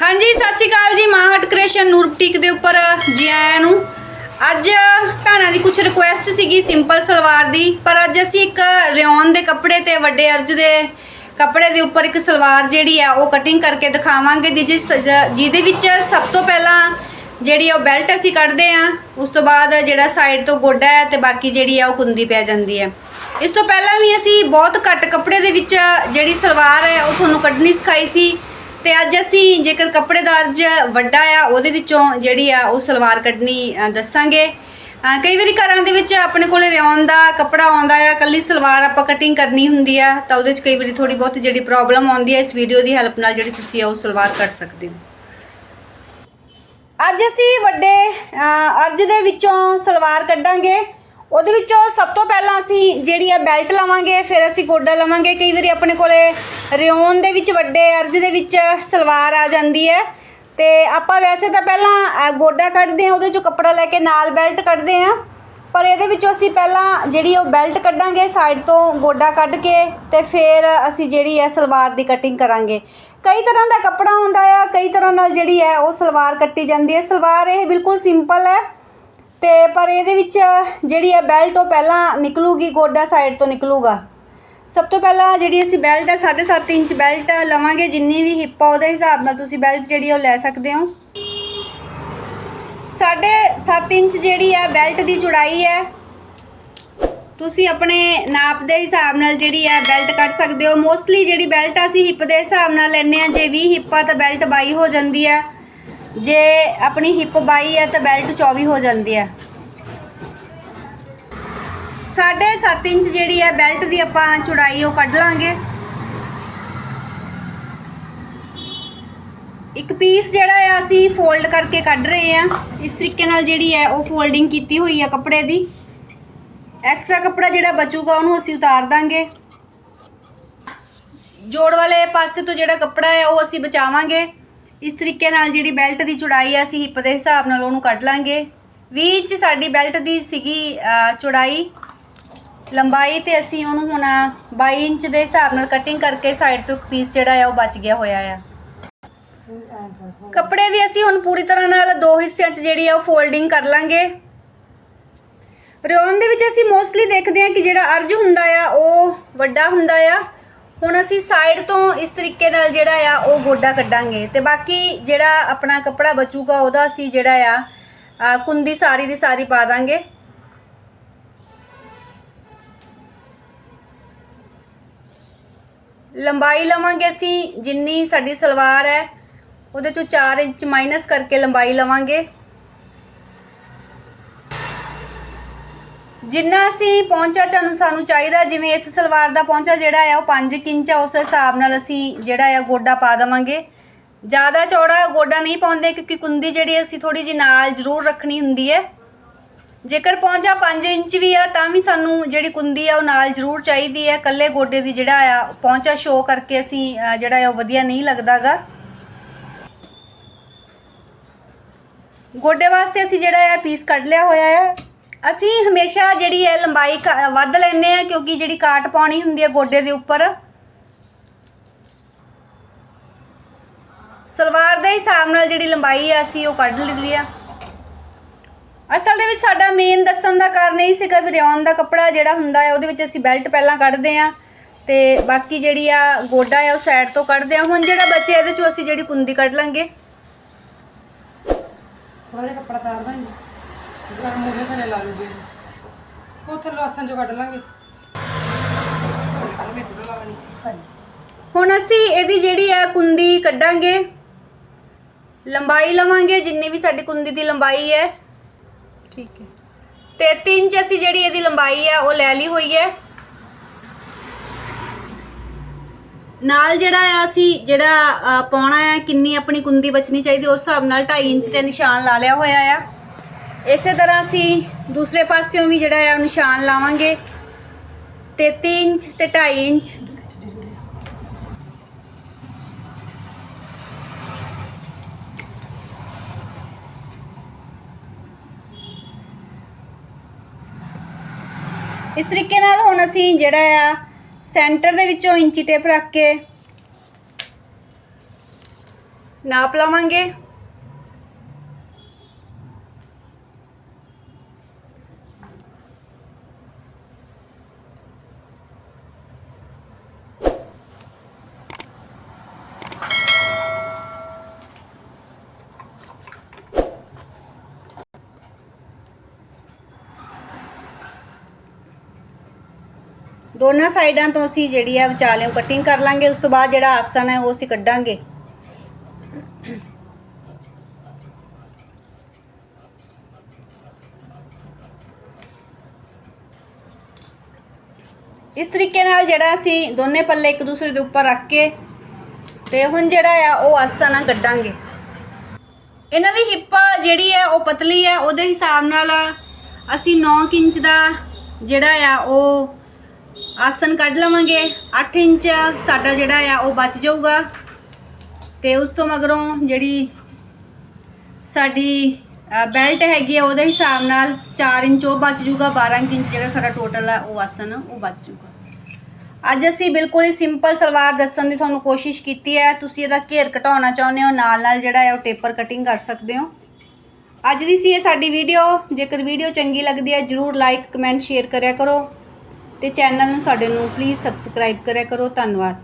ਹਾਂਜੀ, ਸਤਿ ਸ਼੍ਰੀ ਅਕਾਲ ਜੀ। ਮਾਹਟ ਕ੍ਰਿਸ਼ਨ ਨੂਰ ਬੁਟੀਕ ਦੇ ਉੱਪਰ ਜੀ ਆਇਆਂ ਨੂੰ। ਅੱਜ ਭੈਣਾਂ ਦੀ ਕੁਝ ਰਿਕੁਐਸਟ ਸੀਗੀ ਸਿੰਪਲ ਸਲਵਾਰ ਦੀ, ਪਰ ਅੱਜ ਅਸੀਂ ਇੱਕ ਰਿਓਨ ਦੇ ਕੱਪੜੇ ਤੇ ਵੱਡੇ ਅਰਜ ਦੇ ਕੱਪੜੇ ਦੇ ਉੱਪਰ ਇੱਕ ਸਲਵਾਰ ਜਿਹੜੀ ਆ, ਉਹ ਕਟਿੰਗ ਕਰਕੇ ਦਿਖਾਵਾਂਗੇ ਜੀ ਜਿਸ ਜਿਹਦੇ ਵਿੱਚ ਸਭ ਤੋਂ ਪਹਿਲਾਂ ਜਿਹੜੀ ਉਹ ਬੈਲਟ ਅਸੀਂ ਕੱਢਦੇ ਆ। ਉਸ ਤੋਂ ਬਾਅਦ ਜਿਹੜਾ ਸਾਈਡ ਤੋਂ ਗੋਡਾ ਹੈ ਤੇ ਬਾਕੀ ਜਿਹੜੀ ਆ, ਉਹ ਕੁੰਦੀ ਪੈ ਜਾਂਦੀ ਹੈ। ਇਸ ਤੋਂ ਪਹਿਲਾਂ ਵੀ ਅਸੀਂ ਬਹੁਤ ਘੱਟ ਕੱਪੜੇ ਦੇ ਵਿੱਚ ਜਿਹੜੀ ਸਲਵਾਰ ਹੈ, ਉਹ ਤੁਹਾਨੂੰ ਕੱਢਣੀ ਸਿਖਾਈ ਸੀ। ਤੇ ਅੱਜ ਅਸੀਂ ਜੇਕਰ ਕੱਪੜੇ ਦਾ ਅਰਜ ਵੱਡਾ ਆ, ਉਹਦੇ ਵਿੱਚੋਂ ਜਿਹੜੀ ਆ, ਉਹ ਸਲਵਾਰ ਕੱਢਣੀ ਦੱਸਾਂਗੇ। ਕਈ ਵਾਰੀ ਘਰਾਂ ਦੇ ਵਿੱਚ ਆਪਣੇ ਕੋਲ ਰਿਓਨ ਦਾ ਕੱਪੜਾ ਆਉਂਦਾ ਆ, ਕੱਲੀ ਸਲਵਾਰ ਆਪਾਂ ਕਟਿੰਗ ਕਰਨੀ ਹੁੰਦੀ ਆ, ਤਾਂ ਉਹਦੇ ਵਿੱਚ ਕਈ ਵਾਰੀ ਥੋੜੀ ਬਹੁਤ ਜਿਹੜੀ ਪ੍ਰੋਬਲਮ ਆਉਂਦੀ ਹੈ ਇਸ ਵੀਡੀਓ ਦੀ ਹੈਲਪ ਨਾਲ ਜਿਹੜੀ ਤੁਸੀਂ ਆ, ਉਹ ਸਲਵਾਰ ਕੱਢ ਸਕਦੇ ਹੋ। ਅੱਜ ਅਸੀਂ ਵੱਡੇ ਅਰਜ ਦੇ ਵਿੱਚੋਂ ਸਲਵਾਰ ਕੱਢਾਂਗੇ। ਉਹਦੇ ਵਿੱਚੋਂ ਸਭ ਤੋਂ ਪਹਿਲਾਂ ਅਸੀਂ ਜਿਹੜੀ ਆ ਬੈਲਟ ਲਵਾਂਗੇ, ਫਿਰ ਅਸੀਂ ਗੋਡਾ ਲਵਾਂਗੇ। ਕਈ ਵਾਰੀ ਆਪਣੇ ਕੋਲੇ ਰਿਓਨ ਦੇ ਵਿੱਚ ਵੱਡੇ ਅਰਜ ਦੇ ਵਿੱਚ ਸਲਵਾਰ ਆ ਜਾਂਦੀ ਹੈ। ਤੇ ਆਪਾਂ ਵੈਸੇ ਤਾਂ ਪਹਿਲਾਂ ਗੋਡਾ ਕੱਢਦੇ ਆ ਉਹਦੇ ਚੋਂ ਕੱਪੜਾ ਲੈ ਕੇ ਨਾਲ ਬੈਲਟ ਕੱਢਦੇ ਆ ਪਰ ਇਹਦੇ ਵਿੱਚੋਂ ਅਸੀਂ ਪਹਿਲਾਂ ਜਿਹੜੀ ਉਹ ਬੈਲਟ ਕੱਢਾਂਗੇ ਸਾਈਡ ਤੋਂ ਗੋਡਾ ਕੱਢ ਕੇ ਤੇ ਫਿਰ ਅਸੀਂ ਜਿਹੜੀ ਹੈ ਸਲਵਾਰ ਦੀ ਕਟਿੰਗ ਕਰਾਂਗੇ। ਕਈ ਤਰ੍ਹਾਂ ਦਾ ਕੱਪੜਾ ਹੁੰਦਾ ਆ, ਕਈ ਤਰ੍ਹਾਂ ਨਾਲ ਜਿਹੜੀ ਹੈ ਉਹ ਸਲਵਾਰ ਕੱਟੀ ਜਾਂਦੀ ਹੈ। ਸਲਵਾਰ ਇਹ ਬਿਲਕੁਲ ਸਿੰਪਲ ਹੈ। ਤੇ ਪਰ ਇਹਦੇ ਵਿੱਚ ਜਿਹੜੀ ਹੈ ਬੈਲਟ ਉਹ ਪਹਿਲਾਂ ਨਿਕਲੂਗੀ, ਗੋਡਾ ਸਾਈਡ ਤੋਂ ਨਿਕਲੂਗਾ। ਸਭ ਤੋਂ ਪਹਿਲਾਂ ਜਿਹੜੀ ਅਸੀਂ ਬੈਲਟ ਹੈ 7.5 ਇੰਚ ਬੈਲਟ ਲਵਾਂਗੇ, ਜਿੰਨੀ ਵੀ ਹਿੱਪ ਆ, ਉਹਦੇ ਹਿਸਾਬ ਨਾਲ ਤੁਸੀਂ ਬੈਲਟ ਜਿਹੜੀ ਉਹ ਲੈ ਸਕਦੇ ਹੋ। ਸਾਢੇ 7 ਇੰਚ ਜਿਹੜੀ ਹੈ ਬੈਲਟ ਦੀ ਚੌੜਾਈ ਹੈ, ਤੁਸੀਂ ਆਪਣੇ ਨਾਪ ਦੇ ਹਿਸਾਬ ਨਾਲ ਜਿਹੜੀ ਹੈ ਬੈਲਟ ਕੱਢ ਸਕਦੇ ਹੋ। ਮੋਸਟਲੀ ਜਿਹੜੀ ਬੈਲਟ ਅਸੀਂ ਹਿੱਪ ਦੇ ਹਿਸਾਬ ਨਾਲ ਲੈਂਦੇ ਆ ਜੇ 20 ਹਿੱਪਾ ਤਾਂ ਬੈਲਟ 22 ਹੋ ਜਾਂਦੀ ਹੈ। ਜੇ ਆਪਣੀ ਹਿੱਪ ਬਾਈ ਹੈ ਤਾਂ ਬੈਲਟ 24 ਹੋ ਜਾਂਦੀ ਹੈ। ਸਾਢੇ 7 ਇੰਚ ਜਿਹੜੀ ਹੈ ਬੈਲਟ ਦੀ ਆਪਾਂ ਚੌੜਾਈ ਉਹ ਕੱਢ ਲਾਂਗੇ। ਇੱਕ ਪੀਸ ਜਿਹੜਾ ਆ ਅਸੀਂ ਫੋਲਡ ਕਰਕੇ ਕੱਢ ਰਹੇ ਆ ਇਸ ਤਰੀਕੇ ਨਾਲ ਜਿਹੜੀ ਹੈ ਉਹ ਫੋਲਡਿੰਗ ਕੀਤੀ ਹੋਈ ਹੈ ਕੱਪੜੇ ਦੀ। ਐਕਸਟਰਾ ਕੱਪੜਾ ਜਿਹੜਾ ਬਚੂਗਾ ਉਹਨੂੰ ਅਸੀਂ ਉਤਾਰ ਦਾਂਗੇ। ਜੋੜ ਵਾਲੇ ਪਾਸੇ ਤੋਂ ਜਿਹੜਾ ਕੱਪੜਾ ਹੈ ਉਹ ਅਸੀਂ ਬਚਾਵਾਂਗੇ। ਇਸ ਤਰੀਕੇ ਨਾਲ ਜਿਹੜੀ ਬੈਲਟ ਦੀ ਚੌੜਾਈ ਆ, ਅਸੀਂ ਹਿੱਪ ਦੇ ਹਿਸਾਬ ਨਾਲ ਉਹਨੂੰ ਕੱਢ ਲਾਂਗੇ। 20 ਇੰਚ ਸਾਡੀ ਬੈਲਟ ਦੀ ਸੀਗੀ ਚੌੜਾਈ। ਲੰਬਾਈ ਤੇ ਅਸੀਂ ਉਹਨੂੰ ਹੁਣ 22 ਇੰਚ ਦੇ ਹਿਸਾਬ ਨਾਲ ਕਟਿੰਗ ਕਰਕੇ ਸਾਈਡ ਤੋਂ ਇੱਕ ਪੀਸ ਜਿਹੜਾ ਆ, ਉਹ ਬਚ ਗਿਆ ਹੋਇਆ ਆ। ਕੱਪੜੇ ਦੀ ਅਸੀਂ ਹੁਣ ਪੂਰੀ ਤਰ੍ਹਾਂ ਨਾਲ ਦੋ ਹਿੱਸਿਆਂ 'ਚ ਜਿਹੜੀ ਆ, ਉਹ ਫੋਲਡਿੰਗ ਕਰ ਲਾਂਗੇ। ਰਿਓਨ ਦੇ ਵਿੱਚ ਅਸੀਂ ਮੋਸਟਲੀ ਦੇਖਦੇ ਹਾਂ ਕਿ ਜਿਹੜਾ ਅਰਜ ਹੁੰਦਾ ਆ, ਉਹ ਵੱਡਾ ਹੁੰਦਾ ਆ। ਹੁਣ ਅਸੀਂ ਸਾਈਡ ਤੋਂ ਇਸ ਤਰੀਕੇ ਨਾਲ ਜਿਹੜਾ ਆ, ਉਹ ਗੋਡਾ ਕੱਢਾਂਗੇ। ਤੇ ਬਾਕੀ ਜਿਹੜਾ ਆਪਣਾ ਕੱਪੜਾ ਬਚੂਗਾ, ਉਹਦਾ ਅਸੀਂ ਜਿਹੜਾ ਆ ਕੁੰਦੀ ਸਾਰੀ ਦੀ ਸਾਰੀ ਪਾ ਦਾਂਗੇ। ਲੰਬਾਈ ਲਵਾਂਗੇ ਅਸੀਂ, ਜਿੰਨੀ ਸਾਡੀ ਸਲਵਾਰ ਹੈ, ਉਹਦੇ ਚੋਂ 4 ਇੰਚ ਮਾਈਨਸ ਕਰਕੇ ਲੰਬਾਈ ਲਵਾਂਗੇ। ਜਿੰਨਾ ਅਸੀਂ ਪਹੁੰਚਾ ਚਾਨੂੰ ਸਾਨੂੰ ਚਾਹੀਦਾ, ਜਿਵੇਂ ਇਸ ਸਲਵਾਰ ਦਾ ਪਹੁੰਚਾ ਜਿਹੜਾ ਆ, ਉਹ 5 ਇੰਚ ਆ, ਉਸ ਹਿਸਾਬ ਨਾਲ ਅਸੀਂ ਜਿਹੜਾ ਆ ਗੋਡਾ ਪਾ ਦੇਵਾਂਗੇ। ਜ਼ਿਆਦਾ ਚੌੜਾ ਗੋਡਾ ਨਹੀਂ ਪਾਉਂਦੇ, ਕਿਉਂਕਿ ਕੁੰਦੀ ਜਿਹੜੀ ਅਸੀਂ ਥੋੜੀ ਜਿਹੀ ਨਾਲ ਜ਼ਰੂਰ ਰੱਖਣੀ ਹੁੰਦੀ ਹੈ। ਜੇਕਰ ਪਹੁੰਚਾ 5 ਇੰਚ ਵੀ ਆ, ਤਾਂ ਵੀ ਸਾਨੂੰ ਜਿਹੜੀ ਕੁੰਦੀ ਆ, ਉਹ ਨਾਲ ਜ਼ਰੂਰ ਚਾਹੀਦੀ ਹੈ। ਕੱਲੇ ਗੋਡੇ ਦੀ ਜਿਹੜਾ ਆ, ਪਹੁੰਚਾ ਸ਼ੋ ਕਰਕੇ ਅਸੀਂ ਜਿਹੜਾ ਆ, ਉਹ ਵਧੀਆ ਨਹੀਂ ਲੱਗਦਾਗਾ। ਗੋਡੇ ਵਾਸਤੇ ਅਸੀਂ ਜਿਹੜਾ ਆ ਪੀਸ ਕੱਢ ਲਿਆ ਹੋਇਆ ਹੈ ਅਸੀਂ ਹਮੇਸ਼ਾ ਜਿਹੜੀ ਹੈ ਲੰਬਾਈ ਵੱਧ ਲੈਂਦੇ ਆ ਕਿਉਂਕਿ ਜਿਹੜੀ ਕਾਟ ਪਾਉਣੀ ਹੁੰਦੀ ਹੈ ਗੋਡੇ ਦੇ ਉੱਪਰ। ਸਲਵਾਰ ਦੇ ਹਿਸਾਬ ਨਾਲ ਜਿਹੜੀ ਲੰਬਾਈ ਆ ਅਸੀਂ ਉਹ ਕੱਢ ਲਈ ਆ। ਅਸਲ ਦੇ ਵਿੱਚ ਸਾਡਾ ਮੇਨ ਦੱਸਣ ਦਾ ਕਾਰਨ ਇਹ ਸੀਗਾ ਵੀ ਰਿਓਨ ਦਾ ਕੱਪੜਾ ਜਿਹੜਾ ਹੁੰਦਾ ਹੈ ਉਹਦੇ ਵਿੱਚ ਅਸੀਂ ਬੈਲਟ ਪਹਿਲਾਂ ਕੱਢਦੇ ਆ ਤੇ ਬਾਕੀ ਜਿਹੜੀ ਆ ਗੋਡਾ ਆ ਉਹ ਸਾਈਡ ਤੋਂ ਕੱਢਦੇ ਆ ਹੁਣ ਜਿਹੜਾ ਬਚਿਆ ਇਹਦੇ ਚੋਂ ਅਸੀਂ ਜਿਹੜੀ ਕੁੰਦੀ ਕੱਢ ਲਾਂਗੇ। ਥੋੜਾ ਜਿਹਾ ਕੱਪੜਾ ਤਾਰ ਦਾਂਗੇ। ਜਿਹੜਾ ਮੂਰੇ ਥੱਲੇ ਲਾ ਲੂਗੇ। ਉਹ ਥੱਲੇ ਆਸਨ ਜੋ ਕੱਢ ਲਾਂਗੇ। ਹੁਣ ਅਸੀਂ ਇਹਦੀ ਜਿਹੜੀ ਆ ਕੁੰਦੀ ਕੱਢਾਂਗੇ। ਲੰਬਾਈ ਲਵਾਂਗੇ ਜਿੰਨੀ ਵੀ ਸਾਡੀ ਕੁੰਦੀ ਦੀ ਲੰਬਾਈ ਹੈ। ਠੀਕ ਹੈ। ਤੇ 3 ਇੰਚ ਅਸੀਂ ਜਿਹੜੀ ਇਹਦੀ ਲੰਬਾਈ ਹੈ ਉਹ ਲੈ ਲਈ ਹੋਈ ਹੈ। ਨਾਲ ਜਿਹੜਾ ਆ ਅਸੀਂ ਜਿਹੜਾ ਪਾਉਣਾ ਹੈ ਕਿੰਨੀ ਆਪਣੀ ਕੁੰਦੀ ਬਚਣੀ ਚਾਹੀਦੀ ਉਸ ਹਿਸਾਬ ਨਾਲ 2.5 ਇੰਚ ਤੇ ਨਿਸ਼ਾਨ ਲਾ ਲਿਆ ਹੋਇਆ ਆ। ਇਸੇ ਤਰ੍ਹਾਂ ਅਸੀਂ ਦੂਸਰੇ ਪਾਸਿਓਂ ਵੀ ਜਿਹੜਾ ਆ ਨਿਸ਼ਾਨ ਲਾਵਾਂਗੇ। 33 ਇੰਚ ਤੇ 2.5 ਇੰਚ। ਇਸ ਤਰੀਕੇ ਨਾਲ ਹੁਣ ਅਸੀਂ ਜਿਹੜਾ ਆ ਸੈਂਟਰ ਦੇ ਵਿੱਚੋਂ ਇੰਚੀ ਟੇਪ ਰੱਖ ਕੇ ਨਾਪ ਲਵਾਂਗੇ। ਦੋਨਾਂ ਸਾਈਡਾਂ ਤੋਂ ਅਸੀਂ ਜਿਹੜੀ ਆ ਵਿਚਾਲਿਓਂ ਕਟਿੰਗ ਕਰ ਲਾਂਗੇ, ਉਸ ਤੋਂ ਬਾਅਦ ਜਿਹੜਾ ਆਸਣ ਹੈ ਉਹ ਅਸੀਂ ਕੱਢਾਂਗੇ। ਇਸ ਤਰੀਕੇ ਨਾਲ ਜਿਹੜਾ ਅਸੀਂ ਦੋਨੇ ਪੱਲੇ ਇੱਕ ਦੂਸਰੇ ਦੇ ਉੱਪਰ ਰੱਖ ਕੇ ਤੇ ਹੁਣ ਜਿਹੜਾ ਆ ਉਹ ਆਸਨ ਆ ਕੱਢਾਂਗੇ। ਇਹਨਾਂ ਦੀ ਹਿੱਪ ਜਿਹੜੀ ਹੈ ਉਹ ਪਤਲੀ ਹੈ ਉਹਦੇ ਹਿਸਾਬ ਨਾਲ ਅਸੀਂ 9 ਇੰਚ ਦਾ ਜਿਹੜਾ ਆ ਉਹ ਆਸਨ ਕੱਢ ਲਵਾਂਗੇ। 8 ਇੰਚ ਸਾਡਾ ਜਿਹੜਾ ਆ, ਉਹ ਬਚ ਜਾਊਗਾ। ਤੇ ਉਸ ਤੋਂ ਮਗਰੋਂ ਜਿਹੜੀ ਸਾਡੀ ਬੈਲਟ ਹੈਗੀ ਆ, ਉਹਦੇ ਹਿਸਾਬ ਨਾਲ 4 ਇੰਚ ਉਹ ਬਚ ਜਾਊਗਾ 12 ਇੰਚ ਜਿਹੜਾ ਸਾਡਾ ਟੋਟਲ ਆ, ਉਹ ਆਸਨ ਉਹ ਬਚ ਜਾਊਗਾ। ਅੱਜ ਅਸੀਂ ਬਿਲਕੁਲ ਹੀ ਸਿੰਪਲ ਸਲਵਾਰ ਦੱਸਣ ਦੀ ਤੁਹਾਨੂੰ ਕੋਸ਼ਿਸ਼ ਕੀਤੀ ਹੈ। ਤੁਸੀਂ ਇਹਦਾ ਘੇਰ ਘਟਾਉਣਾ ਚਾਹੁੰਦੇ ਹੋ, ਨਾਲ ਨਾਲ ਜਿਹੜਾ ਹੈ ਉਹ ਟੇਪਰ ਕਟਿੰਗ ਕਰ ਸਕਦੇ ਹੋ। ਅੱਜ ਦੀ ਸੀ ਇਹ ਸਾਡੀ ਵੀਡੀਓ ਜੇਕਰ ਵੀਡੀਓ ਚੰਗੀ ਲੱਗਦੀ ਹੈ, ਜਰੂਰ ਲਾਈਕ ਕਮੈਂਟ ਸ਼ੇਅਰ ਕਰਿਆ ਕਰੋ। ਤੇ ਚੈਨਲ ਨੂੰ ਸਾਡੇ ਨੂੰ ਪਲੀਜ਼ ਸਬਸਕ੍ਰਾਈਬ ਕਰਿਆ ਕਰੋ ਧੰਨਵਾਦ।